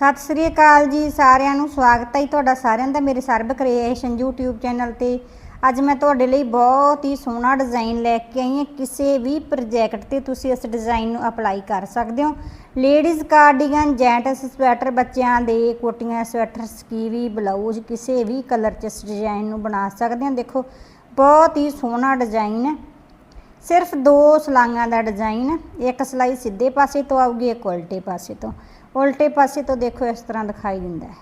ਸਤਿ ਸ੍ਰੀ ਅਕਾਲ ਜੀ, ਸਾਰਿਆਂ ਨੂੰ ਸਵਾਗਤ ਹੈ ਜੀ ਤੁਹਾਡਾ ਸਾਰਿਆਂ ਦਾ ਮੇਰੇ ਸਰਬ ਕ੍ਰੀਏਸ਼ਨ YouTube ਚੈਨਲ ਤੇ। ਅੱਜ ਮੈਂ ਤੁਹਾਡੇ ਲਈ ਬਹੁਤ ਹੀ ਸੋਹਣਾ ਡਿਜ਼ਾਈਨ ਲੈ ਕੇ ਆਈ ਹਾਂ। ਕਿਸੇ ਵੀ ਪ੍ਰੋਜੈਕਟ ਤੇ ਤੁਸੀਂ ਇਸ ਡਿਜ਼ਾਈਨ ਨੂੰ ਅਪਲਾਈ ਕਰ ਸਕਦੇ ਹੋ। ਲੇਡੀਜ਼ ਕਾਰਡੀਗਨ ਜੈਂਟਸ ਸਵੈਟਰ ਬੱਚਿਆਂ ਦੇ ਕੋਟੀਆਂ ਸਵੈਟਰ ਸਕੀਵੀ ਬਲਾਊਜ਼ ਕਿਸੇ ਵੀ ਕਲਰ 'ਚ ਇਸ ਡਿਜ਼ਾਈਨ ਨੂੰ ਬਣਾ ਸਕਦੇ ਹੋ। ਦੇਖੋ, ਬਹੁਤ ਹੀ ਸੋਹਣਾ ਡਿਜ਼ਾਈਨ ਹੈ। ਸਿਰਫ ਦੋ ਸਲਾਈਆਂ ਦਾ ਡਿਜ਼ਾਈਨ ਇੱਕ ਸਲਾਈ ਸਿੱਧੇ ਪਾਸੇ ਤੋਂ ਆਊਗੀ, ਇੱਕ ਉਲਟੇ ਪਾਸੇ ਤੋਂ। ਉਲਟੇ ਪਾਸੇ ਤੋਂ ਦੇਖੋ ਇਸ ਤਰ੍ਹਾਂ ਦਿਖਾਈ ਦਿੰਦਾ ਹੈ।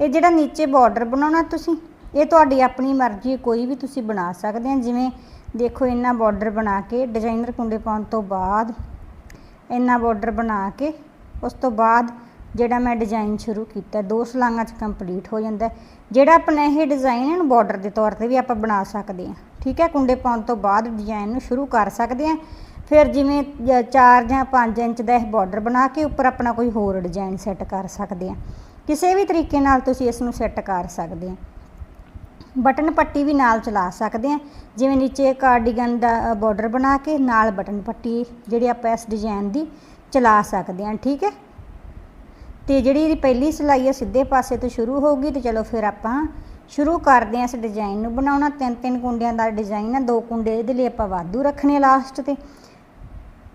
ਇਹ ਜਿਹੜਾ ਨੀਚੇ ਬਾਰਡਰ ਬਣਾਉਣਾ ਤੁਸੀਂ, ਇਹ ਤੁਹਾਡੀ ਆਪਣੀ ਮਰਜ਼ੀ ਕੋਈ ਵੀ ਤੁਸੀਂ ਬਣਾ ਸਕਦੇ ਆ ਜਿਵੇਂ ਦੇਖੋ ਇੰਨਾ ਬਾਰਡਰ ਬਣਾ ਕੇ ਡਿਜ਼ਾਈਨਰ ਕੁੰਡੇ ਪਾਉਣ ਤੋਂ ਬਾਅਦ ਇੰਨਾ ਬਾਰਡਰ ਬਣਾ ਕੇ, ਉਸ ਤੋਂ ਬਾਅਦ ਜਿਹੜਾ ਮੈਂ ਡਿਜ਼ਾਈਨ ਸ਼ੁਰੂ ਕੀਤਾ, ਦੋ ਸਲਾਈਆਂ 'ਚ ਕੰਪਲੀਟ ਹੋ ਜਾਂਦਾ ਜਿਹੜਾ ਆਪਣਾ ਇਹ ਡਿਜ਼ਾਈਨ ਹੈ ਨੂੰ ਬਾਰਡਰ ਦੇ ਤੌਰ ਤੇ ਵੀ ਆਪਾਂ ਬਣਾ ਸਕਦੇ ਹਾਂ। ਠੀਕ ਹੈ, ਕੁੰਡੇ ਪਾਉਣ ਤੋਂ ਬਾਅਦ ਡਿਜ਼ਾਈਨ ਨੂੰ ਸ਼ੁਰੂ ਕਰ ਸਕਦੇ ਹਾਂ। ਫਿਰ ਜਿਵੇਂ 4 ਜਾਂ 5 ਇੰਚ ਦਾ ਇਹ ਬਾਰਡਰ ਬਣਾ ਕੇ ਉੱਪਰ ਆਪਣਾ ਕੋਈ ਹੋਰ ਡਿਜ਼ਾਈਨ ਸੈੱਟ ਕਰ ਸਕਦੇ ਹਾਂ ਕਿਸੇ ਵੀ ਤਰੀਕੇ ਨਾਲ ਤੁਸੀਂ ਇਸ ਨੂੰ ਸੈੱਟ ਕਰ ਸਕਦੇ ਹੋ ਬਟਨ ਪੱਟੀ ਵੀ ਨਾਲ ਚਲਾ ਸਕਦੇ ਆ। ਜਿਵੇਂ ਨੀਚੇ ਕਾਰਡੀਗਨ ਦਾ ਬਾਰਡਰ ਬਣਾ ਕੇ ਨਾਲ ਬਟਨ ਪੱਟੀ ਜਿਹੜੀ ਆਪਾਂ ਇਸ ਡਿਜ਼ਾਈਨ ਦੀ ਚਲਾ ਸਕਦੇ ਆ, ਠੀਕ ਹੈ? ਤੇ ਜਿਹੜੀ ਇਹਦੀ ਪਹਿਲੀ ਸਿਲਾਈ ਹੈ ਸਿੱਧੇ ਪਾਸੇ ਤੋਂ ਸ਼ੁਰੂ ਹੋਊਗੀ ਤੇ ਚਲੋ ਫਿਰ ਆਪਾਂ ਸ਼ੁਰੂ ਕਰਦੇ ਹਾਂ ਇਸ ਡਿਜ਼ਾਈਨ ਨੂੰ ਬਣਾਉਣਾ। ਤਿੰਨ ਤਿੰਨ ਕੁੰਡਿਆਂ ਦਾ ਡਿਜ਼ਾਈਨ ਹੈ ਦੋ ਕੁੰਡੇ ਇਹਦੇ ਲਈ ਆਪਾਂ ਵਾਧੂ ਰੱਖਣੇ ਲਾਸਟ ਤੇ।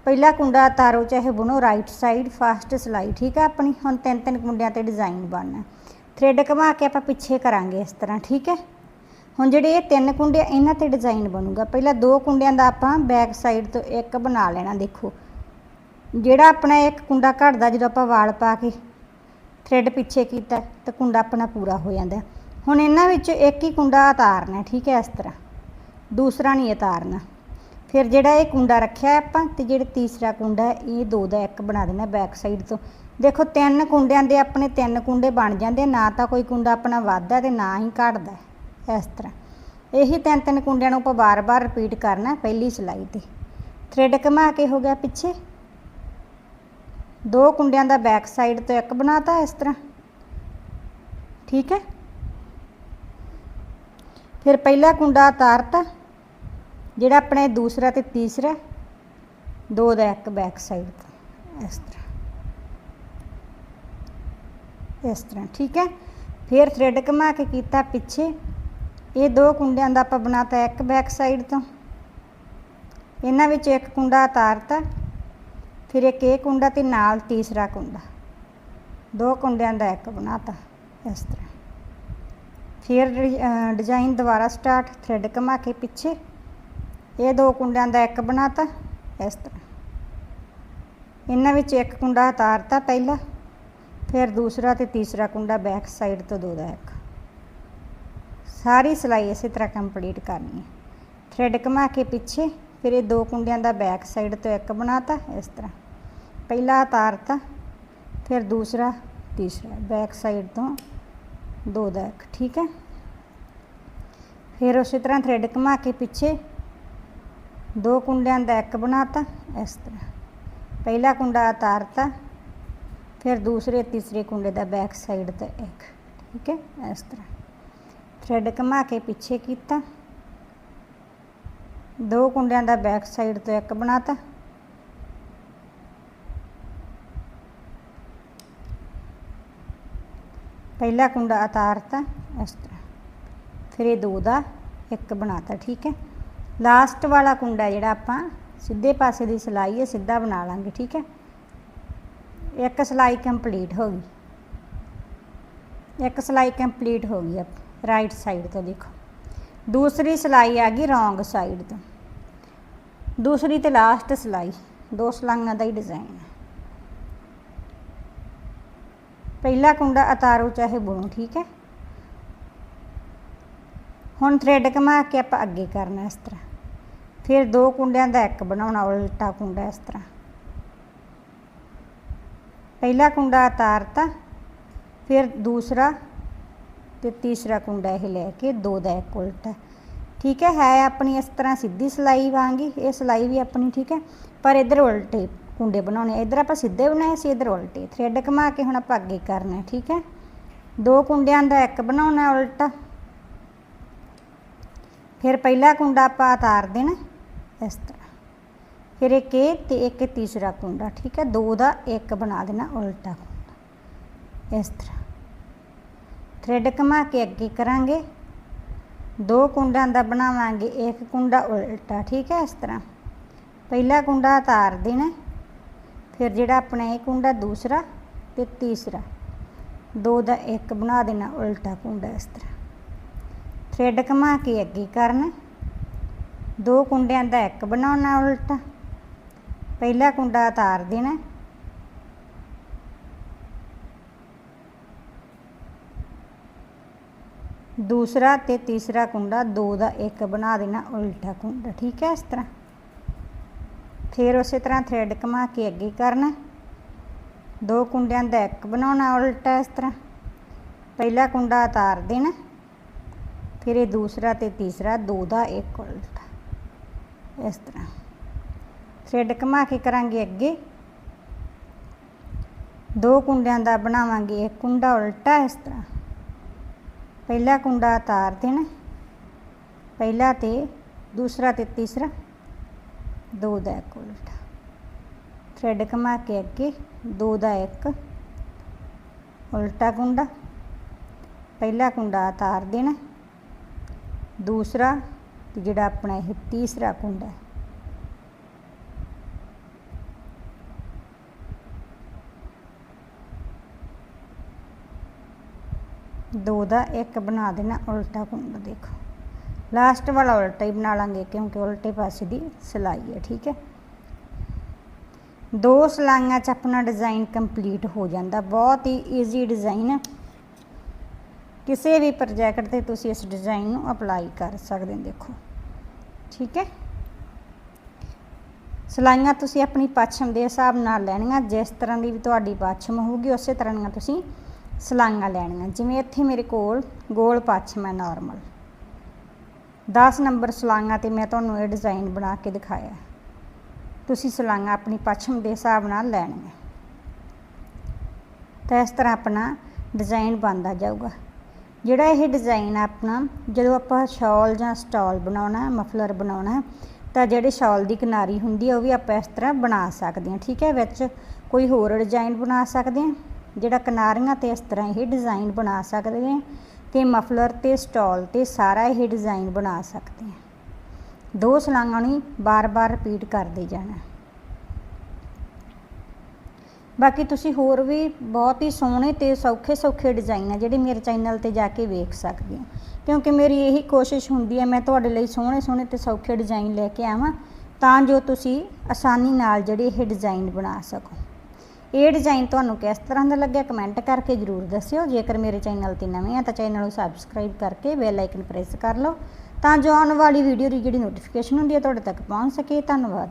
ਪਹਿਲਾ ਕੁੰਡਾ ਤਾਰੋ ਚਾਹੇ ਬੁਣੋ ਰਾਈਟ ਸਾਈਡ ਫਾਸਟ ਸਿਲਾਈ ਠੀਕ ਹੈ ਆਪਣੀ? ਹੁਣ ਤਿੰਨ ਤਿੰਨ ਕੁੰਡਿਆਂ ਤੇ ਡਿਜ਼ਾਈਨ ਬਣਨਾ। ਥ੍ਰੈਡ ਘੁਮਾ ਕੇ ਆਪਾਂ ਪਿੱਛੇ ਕਰਾਂਗੇ ਇਸ ਤਰ੍ਹਾਂ, ਠੀਕ ਹੈ? ਹੁਣ ਜਿਹੜੇ ਇਹ ਤਿੰਨ ਕੁੰਡੇ ਇਹਨਾਂ ਤੇ ਡਿਜ਼ਾਈਨ ਬਣੂਗਾ। ਪਹਿਲਾਂ ਦੋ ਕੁੰਡਿਆਂ ਦਾ ਆਪਾਂ ਬੈਕ ਸਾਈਡ ਤੋਂ ਇੱਕ ਬਣਾ ਲੈਣਾ, ਦੇਖੋ। ਜਿਹੜਾ ਆਪਣਾ ਇੱਕ ਕੁੰਡਾ ਘਟਦਾ, ਜਦੋਂ ਆਪਾਂ ਵਾਲ ਪਾ ਕੇ ਥ੍ਰੈਡ ਪਿੱਛੇ ਕੀਤਾ, ਤਾਂ ਕੁੰਡਾ ਆਪਣਾ ਪੂਰਾ ਹੋ ਜਾਂਦਾ। ਹੁਣ ਇਹਨਾਂ ਵਿੱਚੋਂ ਇੱਕ ਹੀ ਕੁੰਡਾ ਉਤਾਰਨਾ, ਠੀਕ ਹੈ ਇਸ ਤਰ੍ਹਾਂ। ਦੂਸਰਾ ਨਹੀਂ ਉਤਾਰਨਾ। ਫਿਰ ਜਿਹੜਾ ਇਹ ਕੁੰਡਾ ਰੱਖਿਆ ਆਪਾਂ ਤੇ ਜਿਹੜਾ ਤੀਸਰਾ ਕੁੰਡਾ ਹੈ, ਇਹ ਦੋ ਦਾ ਇੱਕ ਬਣਾ ਦੇਣਾ ਬੈਕ ਸਾਈਡ ਤੋਂ। ਦੇਖੋ ਤਿੰਨ ਕੁੰਡਿਆਂ ਦੇ ਆਪਣੇ ਤਿੰਨ ਕੁੰਡੇ ਬਣ ਜਾਂਦੇ ਨਾ ਤਾਂ ਕੋਈ ਕੁੰਡਾ ਆਪਣਾ ਵੱਧਦਾ ਤੇ ਨਾ ਹੀ ਘਟਦਾ ਇਸ ਤਰ੍ਹਾਂ। ਇਹੀ ਤਿੰਨ ਤਿੰਨ ਕੁੰਡਿਆਂ ਨੂੰ ਆਪਾਂ ਬਾਰ-ਬਾਰ ਰਿਪੀਟ ਕਰਨਾ ਪਹਿਲੀ ਸਿਲਾਈ ਤੇ। ਥ੍ਰੈਡ ਘੁਮਾ ਕੇ ਹੋ ਗਿਆ ਪਿੱਛੇ। ਦੋ ਕੁੰਡਿਆਂ ਦਾ ਬੈਕ ਸਾਈਡ ਤੋਂ ਇੱਕ ਬਣਾਤਾ ਇਸ ਤਰ੍ਹਾਂ। ਠੀਕ ਹੈ? ਫਿਰ ਪਹਿਲਾ ਕੁੰਡਾ ਉਤਾਰਤਾ ਜਿਹੜਾ ਆਪਣੇ ਦੂਸਰਾ ਤੇ ਤੀਸਰਾ, ਦੋ ਦਾ ਇੱਕ ਬੈਕ ਸਾਈਡ ਤੋਂ। ਇਸ ਤਰ੍ਹਾਂ। ਇਸ ਤਰ੍ਹਾਂ, ਠੀਕ ਹੈ? ਫਿਰ ਥ੍ਰੈਡ ਘੁਮਾ ਕੇ ਕੀਤਾ ਪਿੱਛੇ। ਇਹ ਦੋ ਕੁੰਡਿਆਂ ਦਾ ਆਪਾਂ ਬਣਾਤਾ ਇੱਕ ਬੈਕ ਸਾਈਡ ਤੋਂ। ਇਹਨਾਂ ਵਿੱਚ ਇੱਕ ਕੁੰਡਾ ਉਤਾਰਤਾ। ਫਿਰ ਇੱਕ ਇਹ ਕੁੰਡਾ ਤੇ ਨਾਲ ਤੀਸਰਾ ਕੁੰਡਾ। ਦੋ ਕੁੰਡਿਆਂ ਦਾ ਇੱਕ ਬਣਾਤਾ। ਇਸ ਤਰ੍ਹਾਂ। ਫਿਰ ਡਿਜ਼ਾਈਨ ਦੁਬਾਰਾ ਸਟਾਰਟ ਥ੍ਰੈਡ ਘੁਮਾ ਕੇ ਪਿੱਛੇ। ਇਹ ਦੋ ਕੁੰਡਿਆਂ ਦਾ ਇੱਕ ਬਣਾਤਾ, ਇਸ ਤਰ੍ਹਾਂ। ਇਹਨਾਂ ਵਿੱਚ ਇੱਕ ਕੁੰਡਾ ਉਤਾਰਤਾ ਪਹਿਲਾ, ਫਿਰ ਦੂਸਰਾ ਤੇ ਤੀਸਰਾ ਕੁੰਡਾ ਬੈਕ ਸਾਈਡ ਤੋਂ ਦੋ ਦਾ ਇੱਕ। ਸਾਰੀ ਸਿਲਾਈ ਇਸੇ ਤਰ੍ਹਾਂ ਕੰਪਲੀਟ ਕਰਨੀ ਹੈ। ਥ੍ਰੈਡ ਘੁਮਾ ਕੇ ਪਿੱਛੇ, ਫਿਰ ਇਹ ਦੋ ਕੁੰਡਿਆਂ ਦਾ ਬੈਕ ਸਾਈਡ ਤੋਂ ਇੱਕ ਬਣਾਤਾ, ਇਸ ਤਰ੍ਹਾਂ। ਪਹਿਲਾ ਉਤਾਰਤਾ, ਫਿਰ ਦੂਸਰਾ, ਤੀਸਰਾ, ਬੈਕ ਸਾਈਡ ਤੋਂ ਦੋ ਦਾ ਇੱਕ, ਠੀਕ ਹੈ? ਫਿਰ ਉਸੇ ਤਰ੍ਹਾਂ ਥ੍ਰੈਡ ਘੁਮਾ ਕੇ ਪਿੱਛੇ ਦੋ ਕੁੰਡਿਆਂ ਦਾ ਇੱਕ ਬਣਾਤਾ, ਇਸ ਤਰ੍ਹਾਂ। ਪਹਿਲਾ ਕੁੰਡਾ ਉਤਾਰਤਾ, ਫਿਰ ਦੂਸਰੇ, ਤੀਸਰੇ ਕੁੰਡੇ ਦਾ ਬੈਕ ਸਾਈਡ ਤੇ ਇੱਕ, ਠੀਕ ਹੈ, ਇਸ ਤਰ੍ਹਾਂ। ਥ੍ਰੈਡ ਘੁਮਾ ਕੇ ਪਿੱਛੇ ਕੀਤਾ। ਦੋ ਕੁੰਡਿਆਂ ਦਾ ਬੈਕ ਸਾਈਡ ਤੋਂ ਇੱਕ ਬਣਾਤਾ। ਪਹਿਲਾ ਕੁੰਡਾ ਉਤਾਰਤਾ, ਇਸ ਤਰ੍ਹਾਂ। ਫਿਰ ਇਹ ਦੋ ਦਾ ਇੱਕ ਬਣਾਤਾ, ਠੀਕ ਹੈ। ਲਾਸਟ ਵਾਲਾ ਕੁੰਡਾ ਜਿਹੜਾ ਆਪਾਂ ਸਿੱਧੇ ਪਾਸੇ ਦੀ ਸਿਲਾਈ ਹੈ, ਸਿੱਧਾ ਬਣਾ ਲਾਂਗੇ, ਠੀਕ ਹੈ? ਇੱਕ ਸਿਲਾਈ ਕੰਪਲੀਟ ਹੋ ਗਈ। ਇੱਕ ਸਿਲਾਈ ਕੰਪਲੀਟ ਹੋ ਗਈ ਆਪ ਰਾਈਟ ਸਾਈਡ ਤੋਂ ਦੇਖੋ। ਦੂਸਰੀ ਸਿਲਾਈ ਆ ਗਈ ਰੋਂਗ ਸਾਈਡ ਤੋਂ। ਦੂਸਰੀ ਤੇ ਲਾਸਟ ਸਿਲਾਈ, ਦੋ ਸਲਾਈਆਂ ਦਾ ਹੀ ਡਿਜ਼ਾਈਨ ਹੈ। ਪਹਿਲਾ ਕੁੰਡਾ ਉਤਾਰੋ ਚਾਹੇ ਬੁਣੋ, ਠੀਕ ਹੈ? ਹੁਣ ਥ੍ਰੈਡ ਘੁਮਾ ਕੇ ਆਪਾਂ ਅੱਗੇ ਕਰਨਾ ਇਸ ਤਰ੍ਹਾਂ। ਫਿਰ ਦੋ ਕੁੰਡਿਆਂ ਦਾ ਇੱਕ ਬਣਾਉਣਾ, ਉਲਟਾ ਕੁੰਡਾ ਇਸ ਤਰ੍ਹਾਂ। ਪਹਿਲਾ ਕੁੰਡਾ ਉਤਾਰਤਾ ਫਿਰ ਦੂਸਰਾ ਤੇ ਤੀਸਰਾ ਕੁੰਡਾ ਇਹ ਲੈ ਕੇ ਦੋ ਦਾ ਇੱਕ ਉਲਟਾ। ਠੀਕ ਹੈ ਹੈ ਆਪਣੀ ਇਸ ਤਰ੍ਹਾਂ ਸਿੱਧੀ ਸਿਲਾਈ ਵਾਂਗੀ ਇਹ ਸਿਲਾਈ ਵੀ ਆਪਣੀ ਠੀਕ ਹੈ, ਪਰ ਇਧਰ ਉਲਟੇ ਕੁੰਡੇ ਬਣਾਉਣੇ ਇਧਰ ਆਪਾਂ ਸਿੱਧੇ ਬਣਾਏ ਸੀ, ਇਧਰ ਉਲਟੇ। ਥ੍ਰੈਡ ਘੁਮਾ ਕੇ ਹੁਣ ਆਪਾਂ ਅੱਗੇ ਕਰਨਾ ਠੀਕ ਹੈ। ਦੋ ਕੁੰਡਿਆਂ ਦਾ ਇੱਕ ਬਣਾਉਣਾ, ਉਲਟਾ। ਫਿਰ ਪਹਿਲਾ ਕੁੰਡਾ ਆਪਾਂ ਉਤਾਰ ਦੇਣਾ। ਇਸ ਤਰ੍ਹਾਂ। ਫਿਰ ਇੱਕ ਇਹ ਤੇ ਇੱਕ ਤੀਸਰਾ ਕੁੰਡਾ, ਠੀਕ ਹੈ? ਦੋ ਦਾ ਇੱਕ ਬਣਾ ਦੇਣਾ, ਉਲਟਾ ਕੁੰਡਾ। ਇਸ ਤਰ੍ਹਾਂ। ਥ੍ਰੈਡ ਘੁਮਾ ਕੇ ਅੱਗੇ ਕਰਾਂਗੇ। ਦੋ ਕੁੰਡਾਂ ਦਾ ਬਣਾਵਾਂਗੇ, ਇੱਕ ਕੁੰਡਾ ਉਲਟਾ, ਠੀਕ ਹੈ? ਇਸ ਤਰ੍ਹਾਂ। ਪਹਿਲਾ ਕੁੰਡਾ ਉਤਾਰ ਦੇਣਾ, ਫਿਰ ਜਿਹੜਾ ਆਪਣਾ ਇਹ ਕੁੰਡਾ ਦੂਸਰਾ ਤੇ ਤੀਸਰਾ। ਦੋ ਦਾ ਇੱਕ ਬਣਾ ਦੇਣਾ, ਉਲਟਾ ਕੁੰਡਾ, ਇਸ ਤਰ੍ਹਾਂ। ਥ੍ਰੈਡ ਘੁਮਾ ਕੇ ਅੱਗੇ ਕਰਨਾ। ਦੋ ਕੁੰਡਿਆਂ ਦਾ ਇੱਕ ਬਣਾਉਣਾ ਉਲਟਾ। ਪਹਿਲਾ ਕੁੰਡਾ ਉਤਾਰ ਦੇਣਾ। ਦੂਸਰਾ ਤੇ ਤੀਸਰਾ ਕੁੰਡਾ ਦੋ ਦਾ ਇੱਕ ਬਣਾ ਦੇਣਾ ਉਲਟਾ ਕੁੰਡਾ, ਠੀਕ ਹੈ ਇਸ ਤਰ੍ਹਾਂ। ਫਿਰ ਉਸੇ ਤਰ੍ਹਾਂ ਥ੍ਰੈਡ ਘੁਮਾ ਕੇ ਅੱਗੇ ਕਰਨਾ। ਦੋ ਕੁੰਡਿਆਂ ਦਾ ਇੱਕ ਬਣਾਉਣਾ ਉਲਟਾ ਇਸ ਤਰ੍ਹਾਂ। ਪਹਿਲਾ ਕੁੰਡਾ ਉਤਾਰ ਦੇਣਾ। ਫਿਰ ਇਹ ਦੂਸਰਾ ਤੇ ਤੀਸਰਾ ਦੋ ਦਾ ਇੱਕ ਉਲਟਾ। ਇਸ ਤਰ੍ਹਾਂ। ਥ੍ਰੈਡ ਘੁਮਾ ਕੇ ਕਰਾਂਗੇ ਅੱਗੇ। ਦੋ ਕੁੰਡਿਆਂ ਦਾ ਬਣਾਵਾਂਗੇ, ਇੱਕ ਕੁੰਡਾ ਉਲਟਾ ਇਸ ਤਰ੍ਹਾਂ। ਪਹਿਲਾ ਕੁੰਡਾ ਤਾਰ ਦੇਣਾ। ਪਹਿਲਾ ਤੇ ਦੂਸਰਾ ਤੇ ਤੀਸਰਾ। ਦੋ ਦਾ ਇੱਕ ਉਲਟਾ। ਥ੍ਰੈਡ ਘੁਮਾ ਕੇ ਅੱਗੇ, ਦੋ ਦਾ ਇੱਕ। ਉਲਟਾ ਕੁੰਡਾ। ਪਹਿਲਾ ਕੁੰਡਾ ਤਾਰ ਦੇਣਾ। ਦੂਸਰਾ ਜਿਹੜਾ ਆਪਣਾ ਇਹ ਤੀਸਰਾ ਕੁੰਡ ਹੈ। ਦੋ ਦਾ ਇੱਕ ਬਣਾ ਦੇਣਾ, ਉਲਟਾ ਕੁੰਡ ਦੇਖੋ। ਲਾਸਟ ਵਾਲਾ ਉਲਟਾ ਹੀ ਬਣਾ ਲਾਂਗੇ ਕਿਉਂਕਿ ਉਲਟੇ ਪਾਸੇ ਦੀ ਸਿਲਾਈ ਹੈ, ਠੀਕ ਹੈ। ਦੋ ਸਲਾਈਆਂ 'ਚ ਆਪਣਾ ਡਿਜ਼ਾਈਨ ਕੰਪਲੀਟ ਹੋ ਜਾਂਦਾ, ਬਹੁਤ ਹੀ ਈਜ਼ੀ ਡਿਜ਼ਾਈਨ ਹੈ। ਕਿਸੇ ਵੀ ਪ੍ਰੋਜੈਕਟ ਤੇ ਤੁਸੀਂ ਇਸ ਡਿਜ਼ਾਈਨ ਨੂੰ ਅਪਲਾਈ ਕਰ ਸਕਦੇ ਹੋ, ਦੇਖੋ। ਠੀਕ ਹੈ? ਸਲਾਈਆਂ ਤੁਸੀਂ ਆਪਣੀ ਪੱਛਮ ਦੇ ਹਿਸਾਬ ਨਾਲ ਲੈਣੀਆਂ, ਜਿਸ ਤਰ੍ਹਾਂ ਦੀ ਵੀ ਤੁਹਾਡੀ ਪੱਛਮ ਹੋਊਗੀ, ਉਸੇ ਤਰ੍ਹਾਂ ਦੀਆਂ ਤੁਸੀਂ ਸਲਾਈਆਂ ਲੈਣੀਆਂ। ਜਿਵੇਂ ਇੱਥੇ ਮੇਰੇ ਕੋਲ ਗੋਲ ਪੱਛਮ ਹੈ ਨਾਰਮਲ 10 ਨੰਬਰ ਸਲਾਈਆਂ ਤੇ ਮੈਂ ਤੁਹਾਨੂੰ ਇਹ ਡਿਜ਼ਾਈਨ ਬਣਾ ਕੇ ਦਿਖਾਇਆ। ਤੁਸੀਂ ਸਲਾਈਆਂ ਆਪਣੀ ਪੱਛਮ ਦੇ ਹਿਸਾਬ ਨਾਲ ਲੈਣੀਆਂ। ਤਾਂ ਇਸ ਤਰ੍ਹਾਂ ਆਪਣਾ ਡਿਜ਼ਾਈਨ ਬਣਦਾ ਜਾਊਗਾ। ਜਿਹੜਾ ਇਹ ਡਿਜ਼ਾਈਨ ਆਪਣਾ, ਜਦੋਂ ਆਪਾਂ ਸ਼ਾਲ ਜਾਂ ਸਟਾਲ ਬਣਾਉਣਾ, ਮਫਲਰ ਬਣਾਉਣਾ, ਤਾਂ ਜਿਹੜੇ ਸ਼ਾਲ ਦੀ ਕਿਨਾਰੀ ਹੁੰਦੀ ਹੈ ਉਹ ਵੀ ਆਪਾਂ ਇਸ ਤਰ੍ਹਾਂ ਬਣਾ ਸਕਦੇ ਹਾਂ, ਠੀਕ ਹੈ? ਵਿੱਚ ਕੋਈ ਹੋਰ ਡਿਜ਼ਾਈਨ ਬਣਾ ਸਕਦੇ ਹਾਂ, ਜਿਹੜਾ ਕਿਨਾਰੀਆਂ ਤੇ ਇਸ ਤਰ੍ਹਾਂ ਇਹ ਡਿਜ਼ਾਈਨ ਬਣਾ ਸਕਦੇ ਹਾਂ ਤੇ ਮਫਲਰ ਤੇ ਸਟਾਲ ਤੇ ਸਾਰਾ ਇਹ ਡਿਜ਼ਾਈਨ ਬਣਾ ਸਕਦੇ ਹਾਂ। ਦੋ ਸਲਾਂਗਾਂ ਨੂੰ ਬਾਰ-ਬਾਰ ਰਿਪੀਟ ਕਰਦੇ ਜਾਣਾ। ਬਾਕੀ ਤੁਸੀਂ ਹੋਰ ਵੀ ਬਹੁਤ ਹੀ ਸੋਹਣੇ ਤੇ ਸੌਖੇ ਸੌਖੇ ਡਿਜ਼ਾਈਨ ਆ ਜਿਹੜੇ ਮੇਰੇ ਚੈਨਲ ਤੇ ਜਾ ਕੇ ਵੇਖ ਸਕਦੇ ਹੋ ਕਿਉਂਕਿ ਮੇਰੀ ਇਹੀ ਕੋਸ਼ਿਸ਼ ਹੁੰਦੀ ਹੈ ਮੈਂ ਤੁਹਾਡੇ ਲਈ ਸੋਹਣੇ ਸੋਹਣੇ ਤੇ ਸੌਖੇ ਡਿਜ਼ਾਈਨ ਲੈ ਕੇ ਆਵਾਂ, ਤਾਂ ਜੋ ਤੁਸੀਂ ਆਸਾਨੀ ਨਾਲ ਜਿਹੜੇ ਇਹ ਡਿਜ਼ਾਈਨ ਬਣਾ ਸਕੋ। ਇਹ ਡਿਜ਼ਾਈਨ ਤੁਹਾਨੂੰ ਕਿਸ ਤਰ੍ਹਾਂ ਦਾ ਲੱਗਿਆ ਕਮੈਂਟ ਕਰਕੇ ਜਰੂਰ ਦੱਸਿਓ। ਜੇਕਰ ਮੇਰੇ ਚੈਨਲ ਤੇ ਨਵੇਂ ਆ ਤਾਂ ਚੈਨਲ ਨੂੰ ਸਬਸਕ੍ਰਾਈਬ ਕਰਕੇ ਬੈਲ ਆਈਕਨ ਪ੍ਰੈਸ ਕਰ ਲਓ, ਤਾਂ ਜੋ ਆਉਣ ਵਾਲੀ ਵੀਡੀਓ ਦੀ ਜਿਹੜੀ ਨੋਟੀਫਿਕੇਸ਼ਨ ਹੁੰਦੀ ਹੈ ਤੁਹਾਡੇ ਤੱਕ ਪਹੁੰਚ ਸਕੇ। ਧੰਨਵਾਦ।